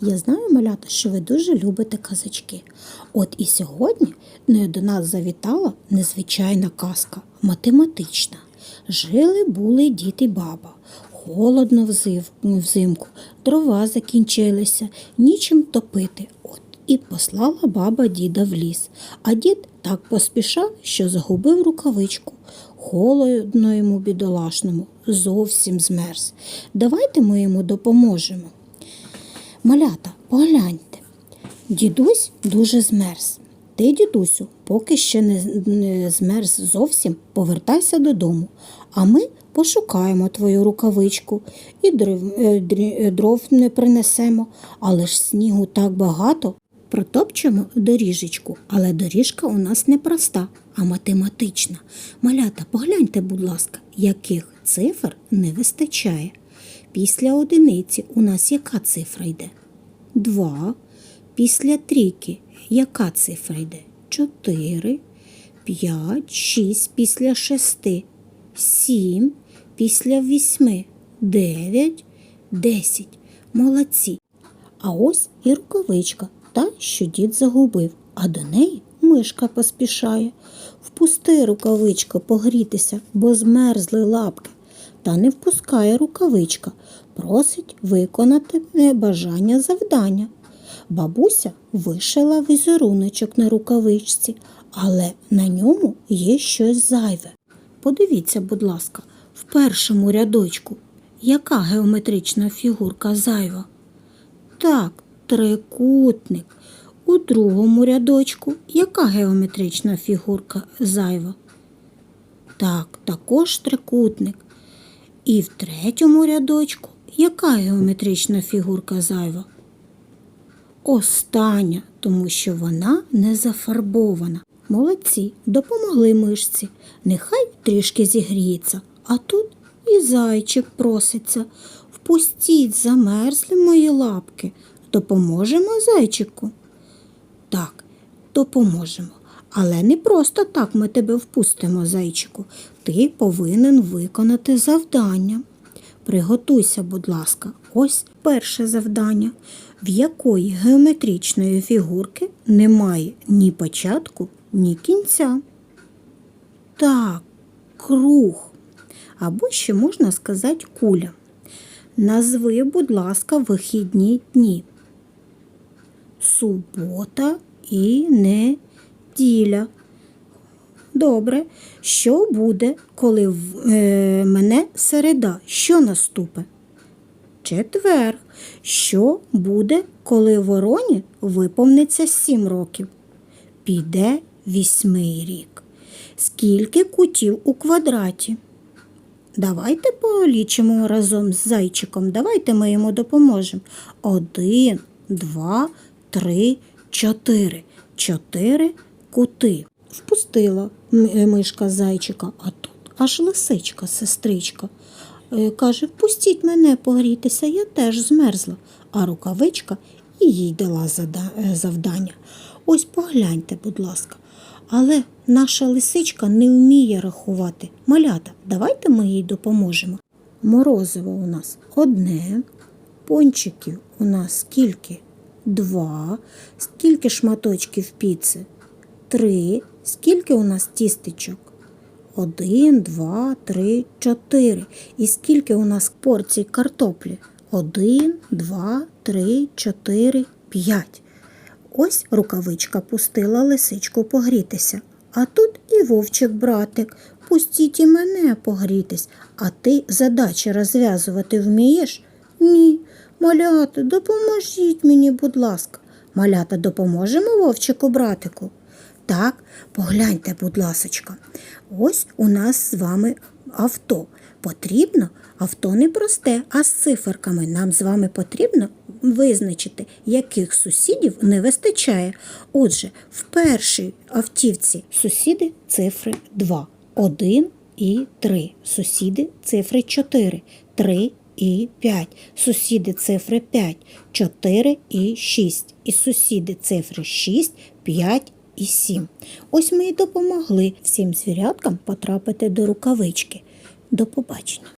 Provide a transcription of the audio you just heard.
Я знаю, малята, що ви дуже любите казочки. От і сьогодні не до нас завітала незвичайна казка, математична. Жили були дід і баба. Холодно взимку, дрова закінчилися, нічим топити. От і послала баба діда в ліс. А дід так поспішав, що загубив рукавичку. Холодно йому бідолашному, зовсім змерз. Давайте ми йому допоможемо. Малята, погляньте. Дідусь дуже змерз. Ти, дідусю, поки ще не, змерз зовсім, повертайся додому, а ми пошукаємо твою рукавичку і е, е, дров не принесемо, але ж снігу так багато. Протопчемо доріжечку, але доріжка у нас не проста, а математична. Малята, погляньте, будь ласка, яких цифр не вистачає. Після одиниці у нас яка цифра йде? Два. Після трійки яка цифра йде? Чотири, п'ять, шість після шести, сім, після вісьми, дев'ять, десять. Молодці. А ось і рукавичка, та, що дід загубив, а до неї мишка поспішає. Впусти рукавичку погрітися, бо змерзли лапки. Та не впускає рукавичка, просить виконати бажання завдання. Бабуся вишила візеруночок на рукавичці, але на ньому є щось зайве. Подивіться, будь ласка, в першому рядочку, яка геометрична фігурка зайва? Так, трикутник. У другому рядочку яка геометрична фігурка зайва? Так, також трикутник. І в третьому рядочку яка геометрична фігурка зайва? Остання, тому що вона не зафарбована. Молодці, допомогли мишці. Нехай трішки зігріється, а тут і зайчик проситься. Впустіть замерзли мої лапки. Допоможемо зайчику. Так, допоможемо. Але не просто так ми тебе впустимо, зайчику. Ти повинен виконати завдання. Приготуйся, будь ласка, ось перше завдання, в якої геометричної фігурки немає ні початку, ні кінця. Так, круг. Або ще можна сказати куля. Назви, будь ласка, вихідні дні. Субота і неділя. Добре. Що буде, коли е, мене середа? Що наступить? Четвер. Що буде, коли вороні виповниться сім років? Піде вісьмий рік. Скільки кутів у квадраті? Давайте полічимо разом з зайчиком. Давайте ми йому допоможемо. Один, два, три, чотири. Чотири кути. Впустила е, мишка зайчика, а тут аж лисичка, сестричка. Е, Каже, впустіть мене погрітися, я теж змерзла. А рукавичка і їй дала е, завдання. Ось погляньте, будь ласка. Але наша лисичка не вміє рахувати. Малята, давайте ми їй допоможемо. Морозиво у нас одне, пончиків у нас скільки? Два. Скільки шматочків піци? Три. Скільки у нас тістечок? Один, два, три, чотири. І скільки у нас порцій картоплі? Один, два, три, чотири, п'ять. Ось рукавичка пустила лисичку погрітися. А тут і вовчик братик. Пустіть і мене погрітись. А ти задачі розв'язувати вмієш? Ні. Малята, допоможіть мені, будь ласка. Малята, допоможемо вовчику братику? Так, погляньте, будь ласочка. Ось у нас з вами авто. Потрібно авто не просте, а з циферками. Нам з вами потрібно визначити, яких сусідів не вистачає. Отже, в першій автівці сусіди цифри 2, 1 і 3. Сусіди цифри 4, 3 і 5. Сусіди цифри 5, 4 і 6. І сусіди цифри 6, 5 і 7. Ось ми і допомогли всім звіряткам потрапити до рукавички. До побачення.